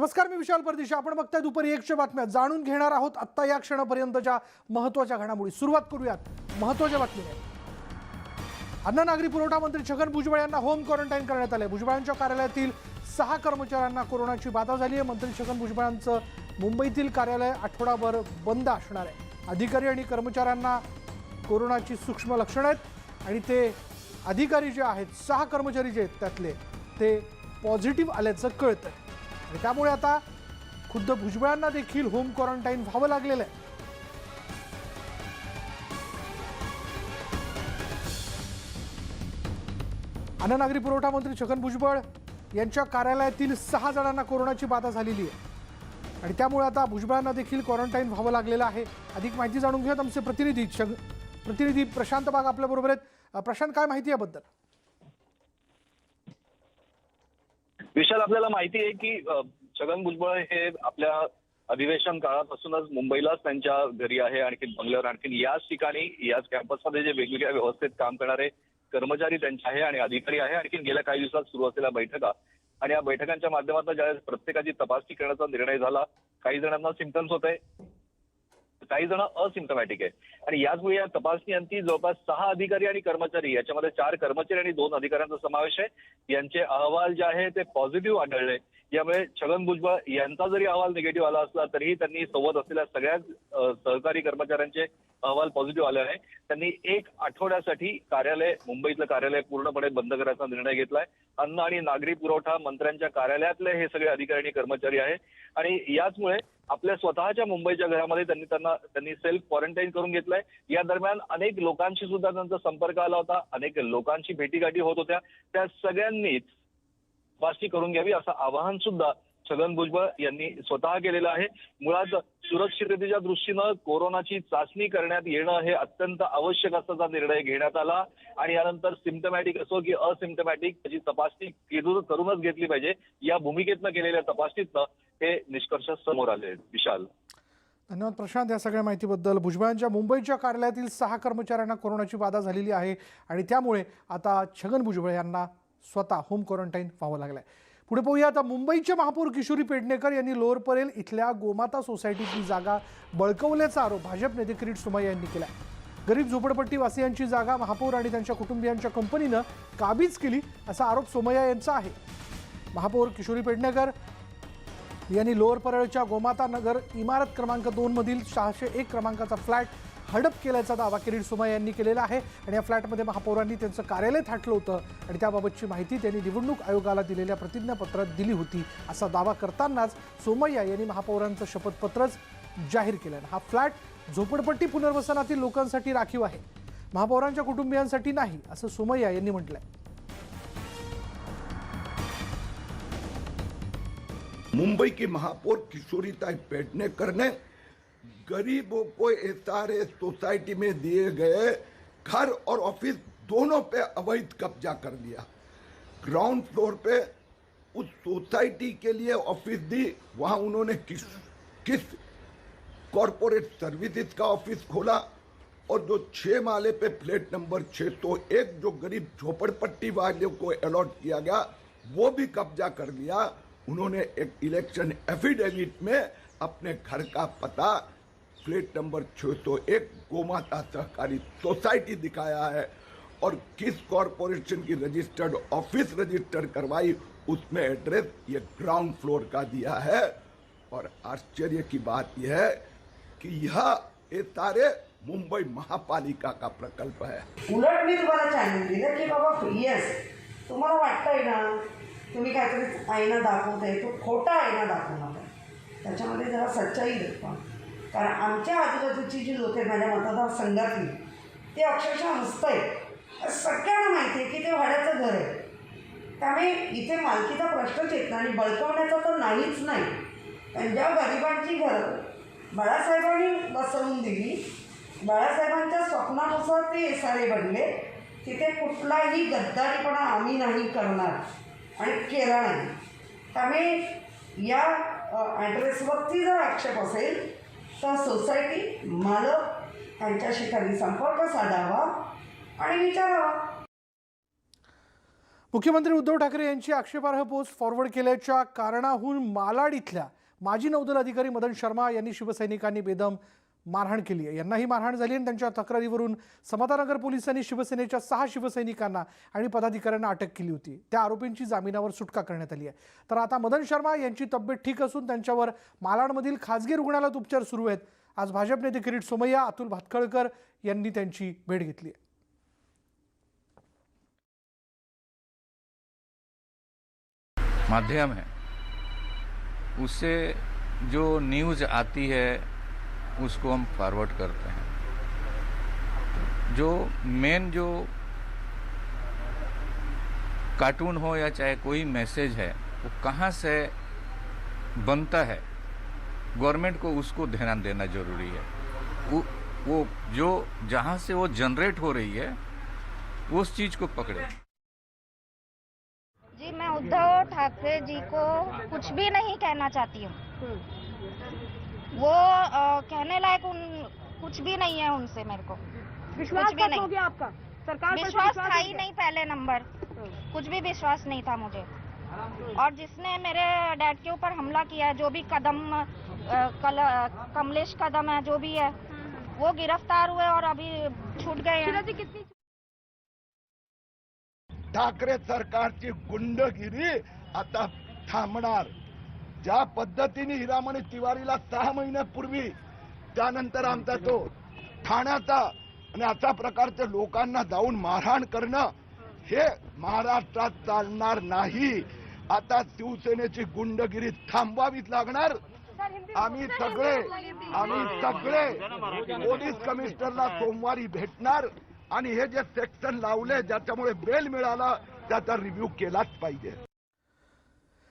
नमस्कार मी विशाल परदेशी. आपण बघताय दुपारी एकशे बातम्या. जाणून घेणार आहोत आत्ता या क्षणापर्यंतच्या महत्त्वाच्या घडामोडी. सुरुवात करूयात. महत्त्वाच्या बातमीने. अन्न नागरी पुरवठा मंत्री छगन भुजबळ यांना होम क्वारंटाईन करण्यात आले भुजबळांच्या कार्यालयातील सहा कर्मचाऱ्यांना कोरोनाची बाधा झाली आहे. मंत्री छगन भुजबळांचं मुंबईतील कार्यालय आठवडाभर बंद असणार आहे. अधिकारी आणि कर्मचाऱ्यांना कोरोनाची सूक्ष्म लक्षणं आहेत आणि ते अधिकारी जे आहेत सहा कर्मचारी जे आहेत त्यातले ते पॉझिटिव्ह आल्याचं कळतं आणि त्यामुळे आता खुद्द भुजबळांना देखील होम क्वारंटाईन व्हावं लागलेलं आहे. अन्न नागरी पुरवठा मंत्री छगन भुजबळ यांच्या कार्यालयातील सहा जणांना कोरोनाची बाधा झालेली आहे. आणि त्यामुळे आता भुजबळांना देखील क्वारंटाईन व्हावं लागलेलं आहे. अधिक माहिती जाणून घेऊयात आमचे प्रतिनिधी छग प्रतिनिधी प्रशांत बाग आपल्याबरोबर आहेत. प्रशांत काय माहिती याबद्दल? विशाल आपल्याला माहिती आहे की छगन भुजबळ हे आपल्या अधिवेशन काळापासूनच मुंबईलाच त्यांच्या घरी आहे आणखी बंगल्यावर. आणखी याच ठिकाणी याच कॅम्पसमध्ये जे वेगवेगळ्या व्यवस्थेत काम करणारे कर्मचारी त्यांचे आहे आणि अधिकारी आहे. आणखी गेल्या काही दिवसात सुरू असलेल्या बैठका आणि या बैठकांच्या माध्यमातून ज्यावेळेस प्रत्येकाची तपासणी करण्याचा निर्णय झाला काही जणांना सिम्पटम्स होते काही जण असिम्टमॅटिक आहे आणि याचमुळे या तपासणी अंती जवळपास सहा अधिकारी आणि कर्मचारी याच्यामध्ये चार कर्मचारी आणि दोन अधिकाऱ्यांचा समावेश आहे. यांचे अहवाल जे आहे ते पॉझिटिव्ह आढळले. यामुळे छगन भुजबळ यांचा जरी अहवाल निगेटिव्ह आला असला तरीही त्यांनी सोबत असलेल्या सगळ्याच सहकारी कर्मचाऱ्यांचे अहवाल पॉझिटिव्ह आले आहे. त्यांनी एक आठवड्यासाठी कार्यालय मुंबईतलं कार्यालय पूर्णपणे बंद करायचा निर्णय घेतलाय. अन्न आणि नागरी पुरवठा मंत्र्यांच्या कार्यालयातले हे सगळे अधिकारी आणि कर्मचारी आहे आणि याचमुळे आपल्या स्वतःच्या मुंबईच्या घरामध्ये त्यांनी त्यांना त्यांनी सेल्फ क्वारंटाईन करून घेतलंय. या दरम्यान अनेक लोकांशी सुद्धा त्यांचा संपर्क आला होता. अनेक लोकांशी भेटीगाठी होत होत्या. त्या सगळ्यांनीच तपासणी करून घ्यावी असं आवाहन सुद्धा छगन भुजबळ यांनी स्वतः केलेलं आहे. मुळात सुरक्षिततेच्या दृष्टीनं कोरोनाची चाचणी करण्यात येणं हे अत्यंत आवश्यक असल्याचा निर्णय घेण्यात आला. आणि यानंतर सिम्टमॅटिक असो की असिम्टमॅटिक त्याची तपासणी करूनच घेतली पाहिजे या भूमिकेतनं केलेल्या तपासणीतनं हे निष्कर्ष समोर आले आहेत. विशाल. धन्यवाद प्रशांत. या सगळ्या माहितीबद्दल भुजबळांच्या मुंबईच्या कार्यालयातील सहा कर्मचाऱ्यांना कोरोनाची बाधा झालेली आहे. आणि त्यामुळे आता छगन भुजबळ यांना स्वतः होम क्वारंटाईन व्हावं लागलं आहे पुढे पाहूया आता मुंबईचे महापौर किशोरी पेडणेकर यांनी लोअर परेल इथल्या गोमाता सोसायटीतली जागा बळकवल्याचा आरोप भाजप नेते किरीट सुमय यांनी केला. गरीब झोपडपट्टीवासियांची जागा महापौर आणि त्यांच्या कुटुंबियांच्या कंपनीनं काबीज केली असा आरोप सोमय्या यांचा आहे. महापौर किशोरी पेडणेकर यांनी लोअर परळच्या गोमाता नगर इमारत क्रमांक दोन मधील सहाशे एक क्रमांकाचा फ्लॅट हडप केल्याचा दावा किरीट सोमय्या यांनी केलेला आहे. आणि या फ्लॅटमध्ये महापौरांनी त्यांचं कार्यालय थाटलं होतं. आणि त्याबाबतची माहिती त्यांनी निवडणूक आयोगाला दिलेल्या प्रतिज्ञापत्रात दिली होती. असा दावा करतानाच सोमय्या यांनी महापौरांचं शपथपत्रच जाहीर केलं. हा फ्लॅट झोपडपट्टी पुनर्वसनातील लोकांसाठी राखीव आहे. महापौरांच्या कुटुंबियांसाठी नाही असं सोमय्या यांनी म्हटलंय. मुंबई की महापौर किशोरीताई पेडनेकर ने गरीबों को एसआरए सोसाइटी में दिए गए घर और ऑफ़िस दोनों पे अवैध कब्जा कर लिया। ग्राउंड फ्लोर पे उस सोसाइटी के लिए ऑफ़िस दी, वहाँ उन्होंने किस किस कॉरपोरेट सर्विसेज़ का ऑफ़िस खोला और जो छह माले पे फ्लैट नंबर 601 जो गरीब झोपड़पट्टी वालों को अलॉट किया गया, वो भी कब्जा कर लिया। उन्होंने एक इलेक्शन एफिडेविट में अपने घर का पता फ्लैट नंबर 601 गोमाता सहकारी सोसाइटी दिखाया है और किस कॉरपोरेशन की रजिस्टर्ड ऑफ़िस रजिस्टर करवाई, उसमें एड्रेस ये ग्राउंड फ्लोर का दिया है। और आश्चर्य की बात यह है कि यह ये सारे मुंबई महापालिका का प्रकल्प है। उलट मी तुम्हाला चॅलेंज दिलं की बाबा येस तुम्हाला वाटतंय ना, तुम्ही काहीतरी आईना दाखवताय तो खोटा आईना दाखवू नका त्याच्यामध्ये जरा सच्चाई दाखवा कारण आमच्या आजूबाजूची जी लोक आहेत माझ्या मतदारसंघातली ते अक्षरशः हसतायत सगळ्यांना माहिती आहे की ते भाड्याचं घर आहे. त्यामुळे इथे मालकीचा प्रश्नच येत नाही आणि बळकवण्याचा तर नाहीच नाही. कारण ज्या गरिबांची घरं बाळासाहेबांनी बसवून दिली बाळासाहेबांच्या स्वप्नानुसार ते एसारे बनले तिथे कुठलाही गद्दारीपणा आम्ही नाही करणार आणि केला नाही. त्यामुळे या ॲड्रेसवरती जर आक्षेप असेल तर सोसायटी मालक यांच्याशी त्यांनी संपर्क साधावा आणि विचारावा. मुख्यमंत्री उद्धव ठाकरे यांची आक्षेपार्ह पोस्ट फॉरवर्ड केल्याच्या कारणाहून मालाड इथल्या माजी नौदल अधिकारी मदन शर्मा यांनी शिवसैनिकांनी बेदम मारहाण केली आहे. यांनाही मारहाण झाली आणि त्यांच्या तक्रारीवरून समतानगर पोलिसांनी शिवसेनेच्या सहा शिवसैनिकांना आणि पदाधिकाऱ्यांना अटक केली होती. त्या आरोपींची जामिनावर सुटका करण्यात आली आहे. तर आता मदन शर्मा यांची तब्येत ठीक असून त्यांच्यावर मालाडमधील खाजगी रुग्णालयात उपचार सुरू आहेत. आज भाजप नेते किरीट सोमय्या अतुल भातखळकर यांनी त्यांची भेट घेतली आहे. माध्यम है। उससे जो न्यूज़ आती है उसको हम फॉरवर्ड करते हैं। जो मेन जो कार्टून हो या चाहे कोई मैसेज है वो कहाँ से बनता है गवर्नमेंट को उसको ध्यान देना ज़रूरी है। वो, वो जो जहाँ से वो जनरेट हो रही है उस चीज़ को पकड़े। जी मैं उद्धव ठाकरे जी को कुछ भी नहीं कहना चाहती हूँ। वो अ, कहने लायक उन कुछ भी नहीं है उनसे मेरे को। विश्वास कुछ भी कब नहीं। हो गया आपका? सरकार पर विश्वास था हो? नहीं पहले नंबर। कुछ भी विश्वास नहीं था मुझे। और जिसने मेरे डैड के ऊपर हमला किया जो भी कदम कल, कमलेश कदम है जो भी है वो गिरफ्तार हुए और अभी छूट गए हैं। कितनी ठाकरे सरकारची गुंडगिरी आता थांबणार। ज्या पद्धतीने हिरामणी तिवारीला सहा महिन्यापूर्वी त्यानंतर आमचा तो ठाण्याचा आणि अशा प्रकारचे लोकांना जाऊन मारहाण करणं हे महाराष्ट्रात चालणार नाही. आता शिवसेनेची गुंडगिरी थांबवावीच लागणार. आम्ही सगळे आम्ही सगळे पोलीस कमिशनरला सोमवारी भेटणार आणि हे जे सेक्शन लावले ज्याच्यामुळे बेल मिळाला त्याचा रिव्ह्यू केलाच पाहिजे.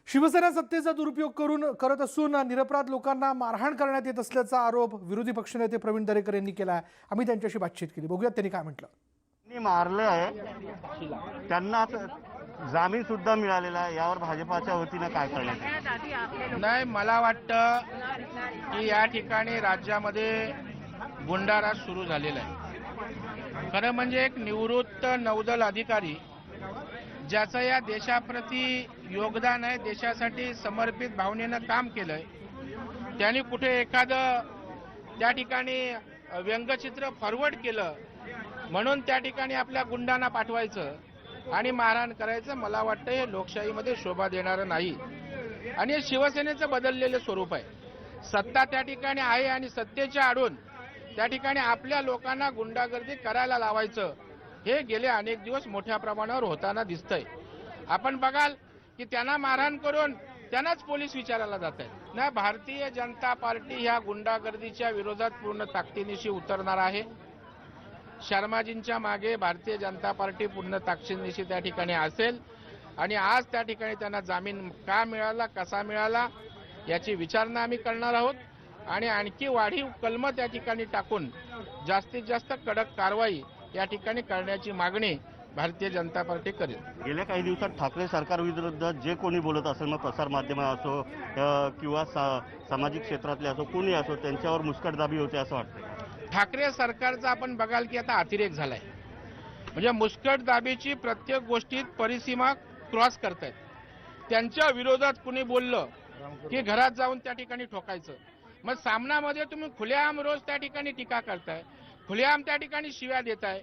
शिवसेना सत्तेचा दुरुपयोग करून करत असून निरपराध लोकांना मारहाण करण्यात येत असल्याचा आरोप विरोधी पक्षनेते प्रवीण दरेकर यांनी केला आहे. आम्ही त्यांच्याशी बातचीत केली. बघूयात त्यांनी काय म्हटलं. त्यांनी मारलं आहे. त्यांना जामीन सुद्धा मिळालेला आहे. यावर भाजपाच्या वतीनं काय करण्यात येईल? नाही मला वाटतं की या ठिकाणी राज्यामध्ये गुंडाराज सुरू झालेला आहे. खरं म्हणजे एक निवृत्त नौदल अधिकारी ज्याचं या देशाप्रती योगदान आहे देशासाठी समर्पित भावनेनं काम केलंय त्यांनी कुठे एखादं त्या ठिकाणी व्यंगचित्र फॉरवर्ड केलं म्हणून त्या ठिकाणी आपल्या गुंडांना पाठवायचं आणि मारहाण करायचं मला वाटतं हे लोकशाहीमध्ये शोभा देणारं नाही. आणि हे शिवसेनेचं बदललेलं स्वरूप आहे. सत्ता त्या ठिकाणी आहे आणि सत्तेच्या आडून त्या ठिकाणी आपल्या लोकांना गुंडागर्दी करायला लावायचं हे गेले अनेक दिवस मोठ्या प्रमाणावर होताना दिसतंय. आपण बघाल की त्यांना मारहाण करून त्यांनाच पोलीस विचारायला जात आहेत ना भारतीय जनता पार्टी ह्या गुंडागर्दीच्या विरोधात पूर्ण ताकदीनिशी उतरणार आहे. शर्माजींच्या मागे भारतीय जनता पार्टी पूर्ण ताकदीनिशी त्या ठिकाणी असेल. आणि आज त्या ठिकाणी त्यांना जामीन का मिळाला कसा मिळाला याची विचारणा आम्ही करणार आहोत. आणि आणखी वाढीव कलम त्या ठिकाणी टाकून जास्तीत जास्त कडक कारवाई या ठिकाणी करण्याची मागणी भारतीय जनता पार्टी करेल. गेल्या काही दिवसात ठाकरे सरकार विरुद्ध जे कोणी बोलत असेल मग प्रसारमाध्यम असो किंवा सा- सामाजिक क्षेत्रातले असो कोणी असो त्यांच्यावर मुस्कटदाबी होते असं वाटतं ठाकरे सरकारचा आपण बघाल की आता अतिरेक झालाय. म्हणजे मुस्कट दाबीची प्रत्येक गोष्टीत परिसीमा क्रॉस करतायत. त्यांच्या विरोधात कुणी बोललं की घरात जाऊन त्या ठिकाणी ठोकायचं. मग सामनामध्ये तुम्ही खुलेआम रोज त्या ठिकाणी टीका करताय. खुलेआम त्या ठिकाणी शिव्या देताय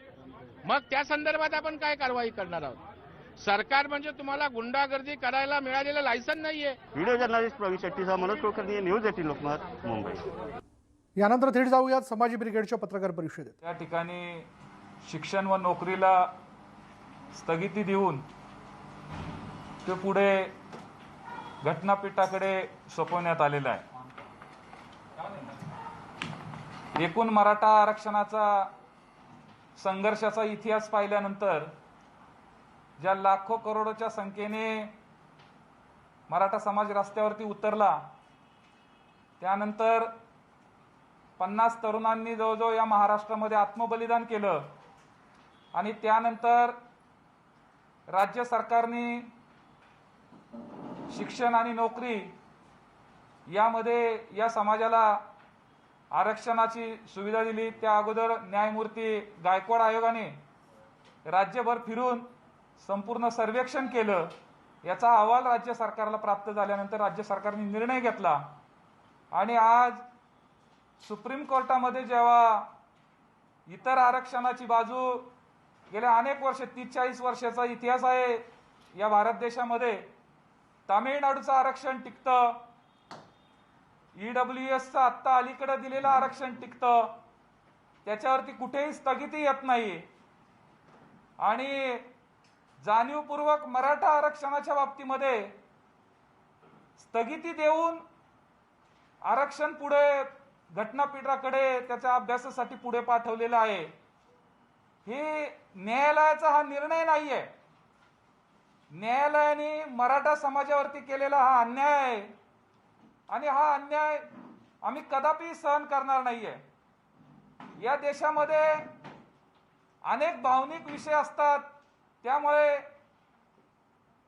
मग त्या संदर्भात आपण काय कारवाई करणार आहोत? सरकार म्हणजे तुम्हाला गुंडागर्दी करायला मिळालेलं लायसन नाहीये. व्हिडिओ जर्नलिस्ट प्रवीण शेट्टीसह मनोज कुलकर्णी न्यूज एटीन लोकमत मुंबई. यानंतर थेट जाऊयात समाजी ब्रिगेडच्या पत्रकार परिषदेत. त्या ठिकाणी शिक्षण व नोकरीला स्थगिती देऊन ते पुढे घटनापीठाकडे सोपवण्यात आलेलं आहे. एकूण मराठा आरक्षणाचा संघर्षाचा इतिहास पाहिल्यानंतर ज्या लाखो करोडोच्या संख्येने मराठा समाज रस्त्यावरती उतरला त्यानंतर पन्नास तरुणांनी जवळजवळ या महाराष्ट्रामध्ये आत्मबलिदान केलं आणि त्यानंतर राज्य सरकारने शिक्षण आणि नोकरी यामध्ये या समाजाला आरक्षणाची सुविधा दिली. त्या अगोदर न्यायमूर्ती गायकवाड आयोगाने राज्यभर फिरून संपूर्ण सर्वेक्षण केलं. याचा अहवाल राज्य सरकारला प्राप्त झाल्यानंतर राज्य सरकारने निर्णय घेतला. आणि आज सुप्रीम कोर्टामध्ये जेव्हा इतर आरक्षणाची बाजू गेल्या अनेक वर्ष तीस चाळीस वर्षाचा इतिहास आहे या भारत देशामध्ये तामिळनाडूचं आरक्षण टिकतं. ईडब्ल्यू एसचं आत्ता अलीकडे दिलेलं आरक्षण टिकतं. त्याच्यावरती कुठेही स्थगिती येत नाही. आणि जाणीवपूर्वक मराठा आरक्षणाच्या बाबतीमध्ये स्थगिती देऊन आरक्षण पुढे घटनापीठाकडे त्याच्या अभ्यासासाठी पुढे पाठवलेलं आहे. हे न्यायालयाचा हा निर्णय नाहीये. न्यायालयाने मराठा समाजावरती केलेला हा अन्याय आहे आणि हा अन्याय आम्ही कदापि सहन करणार नाहीये. या देशामध्ये अनेक भावनिक विषय असतात. त्यामुळे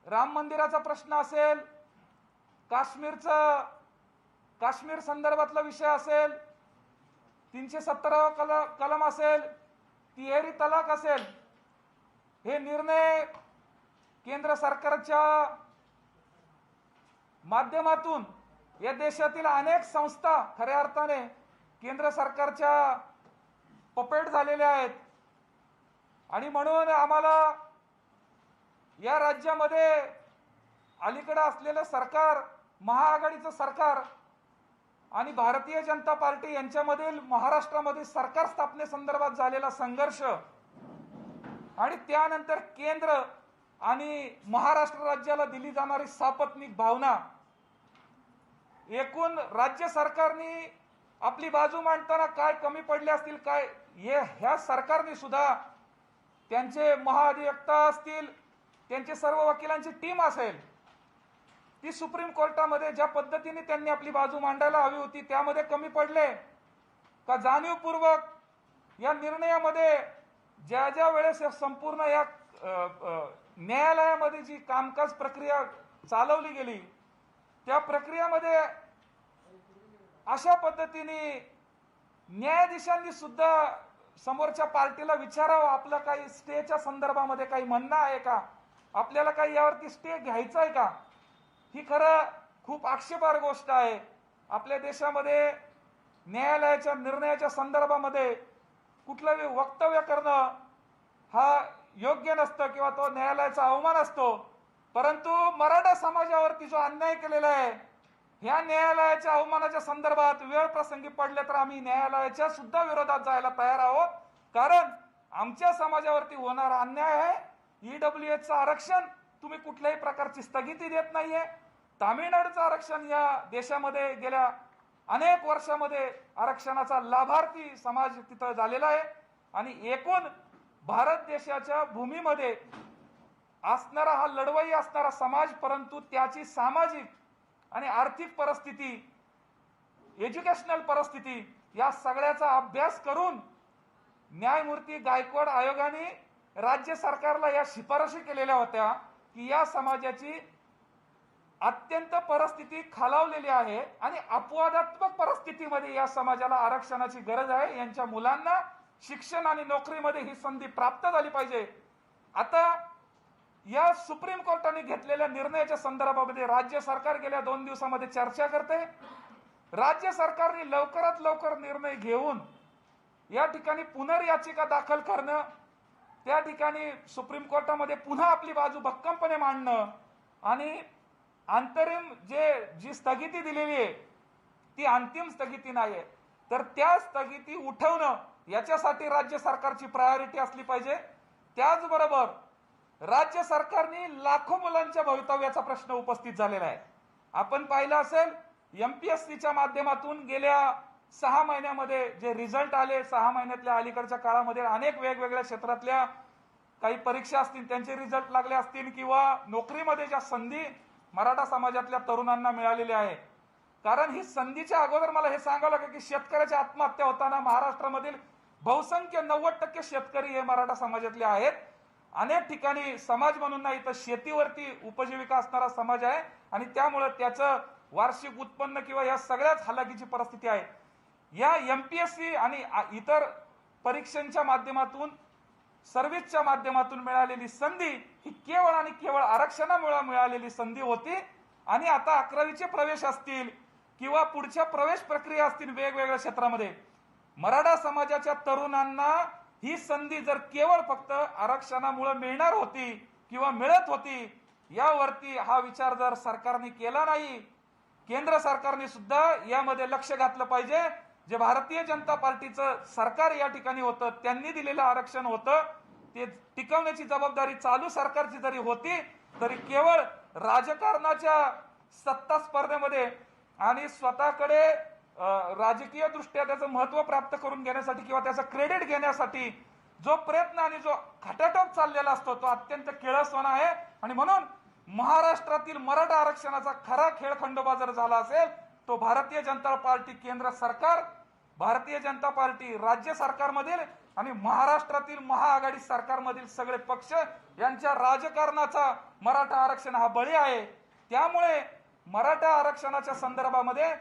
राम मंदिराचा प्रश्न असेल काश्मीरचं काश्मीर संदर्भातला विषय असेल तीनशे सत्तरावा कल कलम असेल तिहेरी तलाक असेल हे निर्णय केंद्र सरकारच्या माध्यमातून या देशातील अनेक संस्था खऱ्या अर्थाने केंद्र सरकारच्या पपेट झालेल्या आहेत. आणि म्हणून आम्हाला या राज्यामध्ये अलीकडे असलेलं सरकार महाआघाडीचं सरकार आणि भारतीय जनता पार्टी यांच्यामधील महाराष्ट्रामध्ये सरकार स्थापनेसंदर्भात झालेला संघर्ष आणि त्यानंतर केंद्र आणि महाराष्ट्र राज्याला दिली जाणारी सापत्निक भावना एकूण राज्य सरकारने आपली बाजू मांडताना काय कमी पडले असतील काय हे ह्या सरकारने सुद्धा त्यांचे महाअधिवक्ता असतील त्यांचे सर्व वकिलांची टीम असेल ती सुप्रीम कोर्टामध्ये ज्या पद्धतीने त्यांनी आपली बाजू मांडायला हवी होती त्यामध्ये कमी पडले. का जाणीवपूर्वक या निर्णयामध्ये ज्या ज्या वेळेस या संपूर्ण या न्यायालयामध्ये जी कामकाज प्रक्रिया चालवली गेली त्या प्रक्रियामध्ये अशा पद्धतीने न्यायाधीशांनी सुद्धा समोरच्या पार्टीला विचारावं आपलं काही स्टेच्या संदर्भामध्ये काही म्हणणं आहे का? आपल्याला काही यावरती स्टे घ्यायचा आहे का? ही खरं खूप आक्षेपार गोष्ट आहे. आपल्या देशामध्ये न्यायालयाच्या निर्णयाच्या संदर्भामध्ये कुठलंही वक्तव्य करणं हा योग्य नसतं किंवा तो न्यायालयाचा अवमान असतो. परंतु मराठा समाजावरती जो अन्याय केलेला आहे ह्या न्यायालयाच्या अवमानाच्या संदर्भात वेळ प्रसंगी पडले तर आम्ही न्यायालयाच्या सुद्धा विरोधात जायला तयार आहोत. कारण आमच्या समाजावरती होणारा अन्याय आहे. ईडब्ल्यू एचं आरक्षण तुम्ही कुठल्याही प्रकारची स्थगिती देत नाहीये. तामिळनाडूचं आरक्षण या देशामध्ये गेल्या अनेक वर्षामध्ये आरक्षणाचा लाभार्थी समाज तिथं झालेला आहे. आणि एकूण भारत देशाच्या भूमीमध्ये असणारा हा लढवई असणारा समाज परंतु त्याची सामाजिक आणि आर्थिक परिस्थिती एज्युकेशनल परिस्थिती या सगळ्याचा अभ्यास करून न्यायमूर्ती गायकवाड आयोगाने राज्य सरकारला या शिफारशी केलेल्या होत्या की या समाजाची अत्यंत परिस्थिती खालावलेली आहे आणि अपवादात्मक परिस्थितीमध्ये या समाजाला आरक्षणाची गरज आहे. यांच्या मुलांना शिक्षण आणि नोकरीमध्ये ही संधी प्राप्त झाली पाहिजे. आता या सुप्रीम कोर्टाने घेतलेल्या निर्णयाच्या संदर्भामध्ये राज्य सरकार गेल्या दोन दिवसामध्ये चर्चा करते. राज्य सरकारने लवकरात लवकर निर्णय घेऊन या ठिकाणी पुनर्याचिका दाखल करणं त्या ठिकाणी सुप्रीम कोर्टामध्ये पुन्हा आपली बाजू भक्कमपणे मांडणं आणि अंतरिम जे जी स्थगिती दिलेली आहे ती अंतिम स्थगिती नाही आहे तर त्या स्थगिती उठवणं याच्यासाठी राज्य सरकारची प्रायोरिटी असली पाहिजे. त्याचबरोबर राज्य सरकारने लाखो मुलांच्या भवितव्याचा प्रश्न उपस्थित झालेला आहे. आपण पाहिलं असेल एमपीएससीच्या माध्यमातून गेल्या सहा महिन्यामध्ये जे रिझल्ट आले सहा महिन्यातल्या अलीकडच्या काळामध्ये अनेक वेगवेगळ्या क्षेत्रातल्या काही परीक्षा असतील त्यांचे रिझल्ट लागले असतील किंवा नोकरीमध्ये ज्या संधी मराठा समाजातल्या तरुणांना मिळालेल्या आहे. कारण ही संधीच्या अगोदर मला हे सांगावं लागेल की शेतकऱ्याच्या आत्महत्या होताना महाराष्ट्रामधील बहुसंख्य नव्वद टक्के शेतकरी हे मराठा समाजातले आहेत. अनेक ठिकाणी समाज म्हणून नाही तर शेतीवरती उपजीविका असणारा समाज आहे. आणि त्यामुळं त्याचं वार्षिक उत्पन्न किंवा या सगळ्याच हलाखीची परिस्थिती आहे. या एम पी एस सी आणि इतर परीक्षांच्या माध्यमातून सर्व्हिसच्या माध्यमातून मिळालेली संधी ही केवळ आणि केवळ आरक्षणामुळे मिळालेली संधी होती. आणि आता अकरावीचे प्रवेश असतील किंवा पुढच्या प्रवेश प्रक्रिया असतील वेगवेगळ्या क्षेत्रामध्ये. मराठा समाजाच्या तरुणांना ही संधी जर केवळ फक्त आरक्षणामुळे मिळणार होती किंवा मिळत होती यावरती हा विचार जर सरकारने केला नाही केंद्र सरकारने सुद्धा यामध्ये लक्ष घातलं पाहिजे. जे भारतीय जनता पार्टीचं सरकार या ठिकाणी होतं त्यांनी दिलेलं आरक्षण होतं ते टिकवण्याची जबाबदारी चालू सरकारची जरी होती तरी केवळ राजकारणाच्या सत्ता स्पर्धेमध्ये आणि स्वतःकडे राजकीय दृष्ट्या त्याचं महत्त्व प्राप्त करून घेण्यासाठी किंवा त्याचं क्रेडिट घेण्यासाठी जो प्रयत्न आणि जो खटाटोप चाललेला असतो तो अत्यंत केळसवाना आहे. आणि म्हणून महाराष्ट्रातील मराठा आरक्षणाचा खरा खेळ खंडोबा जर झाला असेल तो भारतीय जनता पार्टी केंद्र सरकार भारतीय जनता पार्टी राज्य सरकारमधील आणि महाराष्ट्रातील महाआघाडी सरकारमधील सगळे पक्ष यांच्या राजकारणाचा मराठा आरक्षण हा बळी आहे. त्यामुळे मराठा आरक्षणाच्या संदर्भामध्ये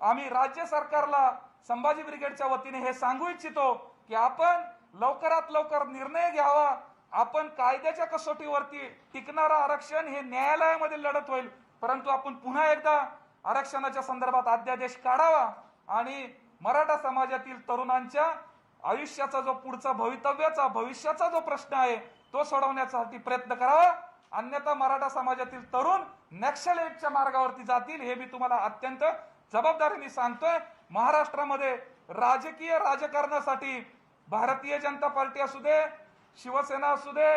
आम्ही राज्य सरकारला संभाजी ब्रिगेडच्या वतीने हे सांगू इच्छितो की आपण लवकरात लवकर निर्णय घ्यावा. आपण कायद्याच्या कसोटीवरती टिकणारं आरक्षण हे न्यायालयामध्ये लढत होईल. परंतु आपण पुन्हा एकदा आरक्षणाच्या संदर्भात अध्यादेश काढावा आणि मराठा समाजातील तरुणांच्या आयुष्याचा जो पुढचा भवितव्याचा भविष्याचा जो प्रश्न आहे तो सोडवण्यासाठी प्रयत्न करावा. अन्यथा मराठा समाजातील तरुण नक्षलच्या मार्गावरती जातील हे मी तुम्हाला अत्यंत जबाबदारीने सांगतोय महाराष्ट्रामध्ये राजकीय राजकारणासाठी भारतीय जनता पार्टी असू दे शिवसेना असू दे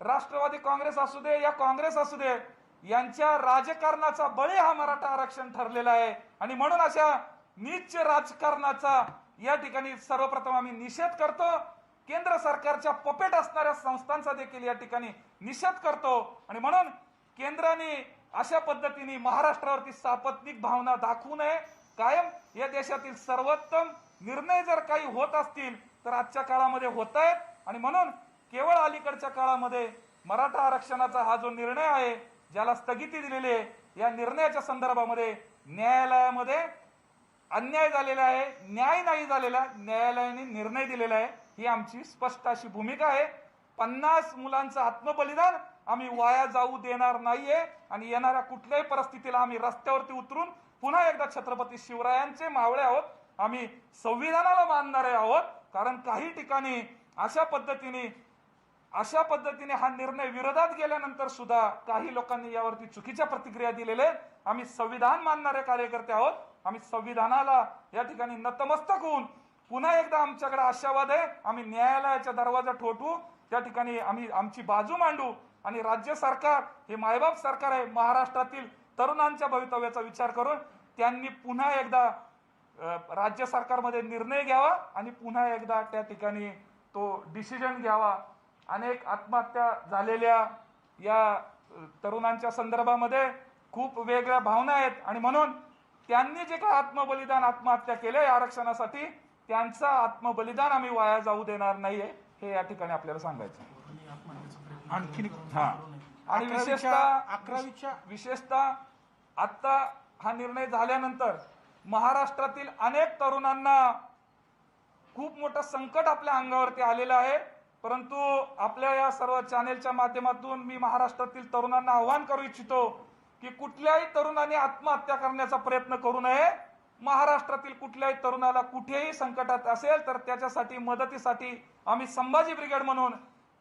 राष्ट्रवादी काँग्रेस असू दे या काँग्रेस असू दे यांच्या राजकारणाचा बळी हा मराठा आरक्षण ठरलेला आहे. आणि म्हणून अशा नीच राजकारणाचा या ठिकाणी सर्वप्रथम आम्ही निषेध करतो. केंद्र सरकारच्या पपेट असणाऱ्या संस्थांचा देखील या ठिकाणी निषेध करतो. आणि म्हणून केंद्राने अशा पद्धतीने महाराष्ट्रावरती सापत्निक भावना दाखवू नये. कायम या देशातील सर्वोत्तम निर्णय जर काही होत असतील तर आजच्या काळामध्ये होत आहेत आणि म्हणून केवळ अलीकडच्या काळामध्ये मराठा आरक्षणाचा हा जो निर्णय आहे ज्याला स्थगिती दिलेली आहे या निर्णयाच्या संदर्भामध्ये न्यायालयामध्ये अन्याय झालेला आहे न्याय नाही झालेला न्यायालयाने निर्णय दिलेला आहे. ही आमची स्पष्ट अशी भूमिका आहे. पन्नास मुलांचं आत्मबलिदान आम्ही वाया जाऊ देणार नाहीये आणि येणाऱ्या कुठल्याही परिस्थितीला आम्ही रस्त्यावरती उतरून पुन्हा एकदा छत्रपती शिवरायांचे मावळे आहोत. आम्ही संविधानाला मानणारे आहोत. कारण काही ठिकाणी अशा पद्धतीने अशा पद्धतीने हा निर्णय विरोधात गेल्यानंतर सुद्धा काही लोकांनी यावरती चुकीच्या प्रतिक्रिया दिलेल्या आहेत. आम्ही संविधान मानणारे कार्यकर्ते आहोत. आम्ही संविधानाला या ठिकाणी नतमस्तक होऊन पुन्हा एकदा आमच्याकडे आशावाद आहे. आम्ही न्यायालयाचा दरवाजा ठोठवू त्या ठिकाणी आम्ही आमची बाजू मांडू. आणि राज्य सरकार हे मायबाप सरकार आहे महाराष्ट्रातील तरुणांच्या भवितव्याचा विचार करून त्यांनी पुन्हा एकदा राज्य सरकारमध्ये निर्णय घ्यावा आणि पुन्हा एकदा त्या ठिकाणी तो डिसिजन घ्यावा अनेक आत्महत्या झालेल्या या तरुणांच्या संदर्भामध्ये खूप वेगळ्या भावना आहेत आणि म्हणून त्यांनी जे काय आत्मबलिदान आत्महत्या केले आरक्षणासाठी त्यांचं आत्मबलिदान आम्ही वाया जाऊ देणार नाहीये हे या ठिकाणी आपल्याला सांगायचं आहे. आणखीन हा. आणि विशेषतः अकरावीच्या- विशेषतः आता हा निर्णय झाल्यानंतर महाराष्ट्रातील अनेक तरुणांना खूप मोठं संकट आपल्या अंगावरती आलेलं आहे. परंतु आपल्या या सर्व चॅनेलच्या माध्यमातून मी महाराष्ट्रातील तरुणांना आव्हान करू इच्छितो की कुठल्याही तरुणाने आत्महत्या करण्याचा प्रयत्न करू नये. महाराष्ट्रातील कुठल्याही तरुणाला कुठेही संकटात असेल तर त्याच्यासाठी मदतीसाठी आम्ही संभाजी ब्रिगेड म्हणून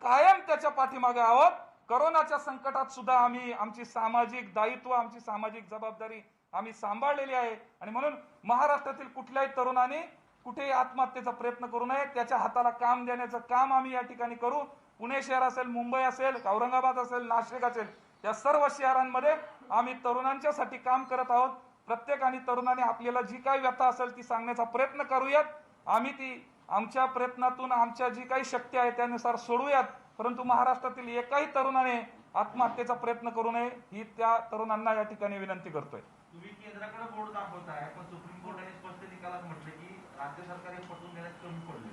कायम त्याच्या पाठीमागे आहोत. करोनाच्या संकटात सुद्धा आम्ही आमची सामाजिक दायित्व आमची सामाजिक जबाबदारी आम्ही सांभाळलेली आहे. आणि म्हणून महाराष्ट्रातील कुठल्याही तरुणाने कुठेही आत्महत्येचा प्रयत्न करू नये. त्याच्या हाताला काम देण्याचं काम आम्ही या ठिकाणी करू. पुणे शहर असेल मुंबई असेल औरंगाबाद असेल नाशिक असेल या सर्व शहरांमध्ये आम्ही तरुणांच्यासाठी काम करत आहोत. प्रत्येकाने तरुणाने आपल्याला जी काही व्यथा असेल ती सांगण्याचा प्रयत्न करूयात. आम्ही ती आमच्या प्रयत्नातून आमच्या जी काही शक्ती आहे त्यानुसार सोडूयात. परंतु महाराष्ट्रातील एकाही तरुणाने आत्महत्येचा प्रयत्न करू नये ही त्या तरुणांना या ठिकाणी विनंती करतोय. तुम्ही केंद्राकडे बोर्ड दाखवताय पण सुप्रीम कोर्टाने स्पष्ट निकालात म्हटले की राज्य सरकार हे पटवून देण्यात कमी पडले.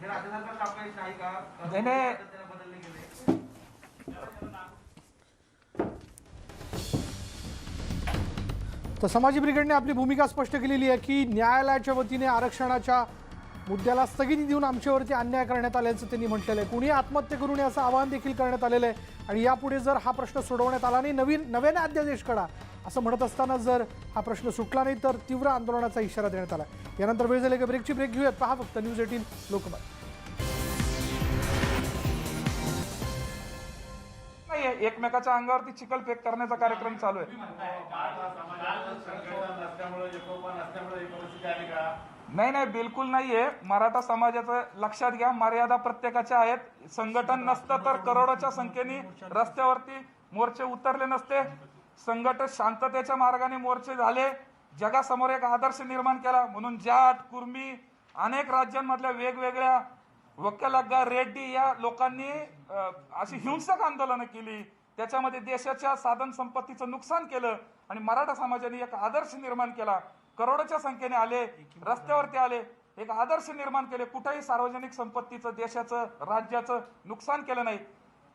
हे राज्य सरकार का? का नाही, नाही. पद्धतीने बदलले गेले. तर समाजी ब्रिगेडने आपली भूमिका स्पष्ट केलेली आहे की न्यायालयाच्या वतीने आरक्षणाच्या मुद्द्याला स्थगिती देऊन आमच्यावरती अन्याय करण्यात आल्याचं त्यांनी म्हटलेलं आहे. कुणी आत्महत्या करू नये असं आवाहन देखील करण्यात आलेलं आहे. आणि यापुढे जर हा प्रश्न सोडवण्यात आला नाही नवीन नव्याने अध्यादेश काढा असं म्हणत असताना जर हा प्रश्न सुटला नाही तर तीव्र आंदोलनाचा इशारा देण्यात आला यानंतर वेळ झाली का ब्रेकची? ब्रेक घेऊयात. पहा फक्त न्यूज एटीन लोकमत. एकमेकाच्या अंगावरती चिखल फेक करण्याचा कार्यक्रम चालू आहे. नाही नाही बिलकुल नाहीये. मराठा समाजाचं लक्षात घ्या. मर्यादा प्रत्येकाच्या आहेत. संघटन नसतं तर करोडोच्या संख्येने रस्त्यावरती मोर्चे उतरले नसते. संघटन शांततेच्या मार्गाने मोर्चे झाले. जगासमोर एक आदर्श निर्माण केला. म्हणून जाट कुर्मी अनेक राज्यांमधल्या वेगवेगळ्या वक्कलग्गा रेड्डी या लोकांनी अशी हिंसक आंदोलनं केली. त्याच्यामध्ये देशाच्या साधन संपत्तीचं नुकसान केलं आणि मराठा समाजाने एक आदर्श निर्माण केला. करोडोच्या संख्येने आले रस्त्यावरती आले एक आदर्श निर्माण केले कुठेही सार्वजनिक संपत्तीचं देशाचं राज्याचं नुकसान केलं नाही.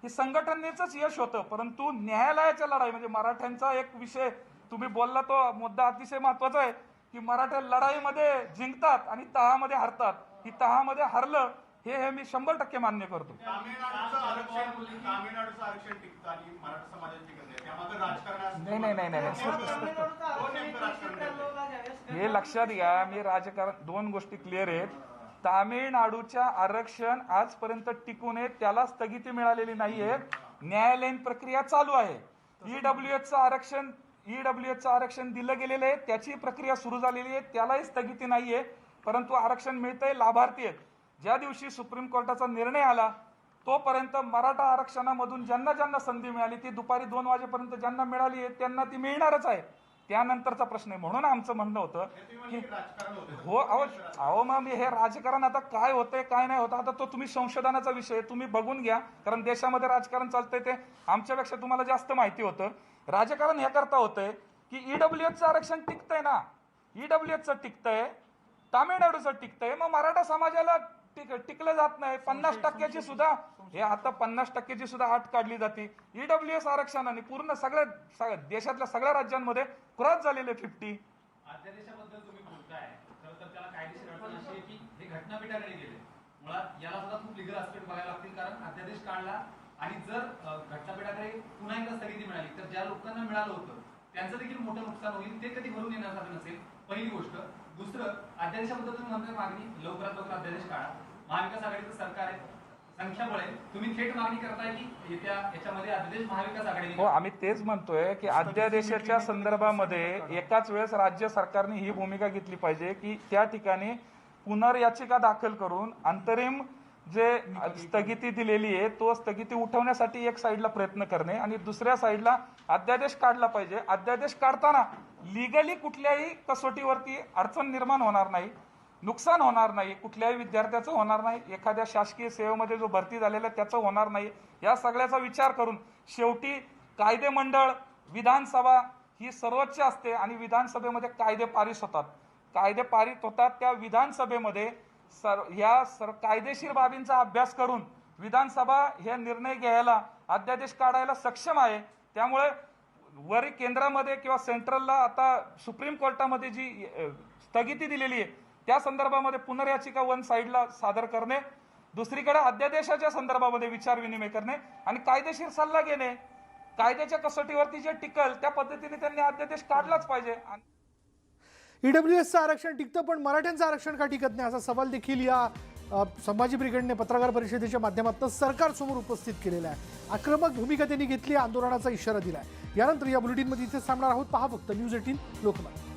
ही संघटनेचंच यश होतं परंतु न्यायालयाच्या लढाई म्हणजे मराठ्यांचा एक विषय तुम्ही बोलला तो मुद्दा अतिशय महत्त्वाचा आहे की मराठा लढाईमध्ये जिंकतात आणि तहामध्ये हरतात. ही तहामध्ये हरलं हे हे मी शंभर टक्के मान्य करतो. तामिळनाडूचं आरक्षण तामिळनाडूचं आरक्षण टिकतं आणि मराठा समाजाचं टिकत नाही. नाही नाही नाही? हे लक्षात घ्या मी राजकारण दोन गोष्टी क्लिअर आहेत. तामिळनाडूच्या आरक्षण आजपर्यंत टिकून आहे त्याला स्थगिती मिळालेली नाहीये न्यायालयीन प्रक्रिया चालू आहे. ईडब्ल्यू एचचं आरक्षण ईडब्ल्यू एचचं आरक्षण दिलं गेलेलं आहे त्याची प्रक्रिया सुरू झालेली आहे त्यालाही स्थगिती नाहीये. परंतु आरक्षण मिळतंय लाभार्थी आहेत. ज्या दिवशी सुप्रीम कोर्टाचा निर्णय आला तोपर्यंत मराठा आरक्षणामधून ज्यांना ज्यांना संधी मिळाली ती दुपारी दोन वाजेपर्यंत ज्यांना मिळाली आहे त्यांना ती मिळणारच आहे. त्यानंतरचा प्रश्न आहे. म्हणून आमचं म्हणणं होतं की हो अहो अहो मग हे राजकारण आता काय होतंय काय नाही होतं आता तो तुम्ही संशोधनाचा विषय. तुम्ही बघून घ्या. कारण देशामध्ये राजकारण चालतंय ते आमच्यापेक्षा तुम्हाला जास्त माहिती होतं. राजकारण हे करता होतंय की ईडब्ल्यू एचचं आरक्षण टिकतंय ना. ईडब्ल्यू एचचं टिकतंय तामिळनाडूचं टिकतंय मग मराठा समाजाला टिक टिकलं जात नाही. पन्नास टक्क्याची सुद्धा हे आता पन्नास टक्क्याची सुद्धा अट काढली जाते. ईडब्ल्यू एस आरक्षणाने पूर्ण सगळ्या देशातल्या सगळ्या राज्यांमध्ये क्रॉस झालेले फिफ्टी अध्यादेश काढला आणि जर घटनापीठाकडे पुन्हा एकदा स्थगिती मिळाली तर ज्या लोकांना मिळालं होतं त्यांचं देखील मोठं नुकसान होईल. ते कधी भरून येण्यासारखं नसेल. पहिली गोष्ट. दुसरं अध्यादेशाबद्दल तुम्ही म्हणताय मागणी लवकरात लवकर अध्यादेश काढा. महाविकास आघाडीचं सरकार आहे. संख्याबळ आहे. तुम्ही थेट मागणी करताय की येत्या याच्यामध्ये अध्यादेश महाविकास आघाडीने हो आम्ही तेच म्हणतोय की अध्यादेशाच्या संदर्भामध्ये एकाच वेळेस राज्य सरकारने ही भूमिका घेतली पाहिजे की त्या ठिकाणी पुनर्याचिका दाखल करून अंतरिम जे स्थगिती दिलेली आहे तो स्थगिती उठवण्यासाठी एक साईडला प्रयत्न करणे आणि दुसऱ्या साईडला अध्यादेश काढला पाहिजे. अध्यादेश काढताना लिगली कुठल्याही कसोटीवरती अडचण निर्माण होणार नाही नुकसान होणार नाही कुठल्याही विद्यार्थ्याचं होणार नाही एखाद्या शासकीय सेवेमध्ये जो भरती झालेला आहे त्याचं होणार नाही. या सगळ्याचा विचार करून शेवटी कायदे मंडळ विधानसभा ही सर्वोच्च असते आणि विधानसभेमध्ये कायदे पारित होतात. कायदे पारित होतात त्या विधानसभेमध्ये सर ह्या सर कायदेशीर बाबींचा अभ्यास करून विधानसभा हे निर्णय घ्यायला अध्यादेश काढायला सक्षम आहे. त्यामुळे वरी केंद्रामध्ये किंवा सेंट्रलला आता सुप्रीम कोर्टामध्ये जी स्थगिती दिलेली आहे त्या संदर्भामध्ये पुनर्याचिका वन साईडला सादर करणे दुसरीकडे अध्यादेशाच्या संदर्भामध्ये विचार विनिमय करणे आणि कायदेशीर सल्ला घेणे. कायद्याच्या कसोटीवरती जे टिकल त्या पद्धतीने त्यांनी अध्यादेश काढलाच पाहिजे. आणि ईडब्ल्यू एसचं आरक्षण टिकतं पण मराठ्यांचं आरक्षण का टिकत नाही? असा सवाल देखील या संभाजी ब्रिगेडने पत्रकार परिषदेच्या माध्यमातून सरकारसमोर उपस्थित केलेला आहे. आक्रमक भूमिका त्यांनी घेतली आंदोलनाचा इशारा दिला आहे यानंतर या बुलेटिनमध्ये इथेच थांबणार आहोत. पहा फक्त न्यूज एटीन लोकमत.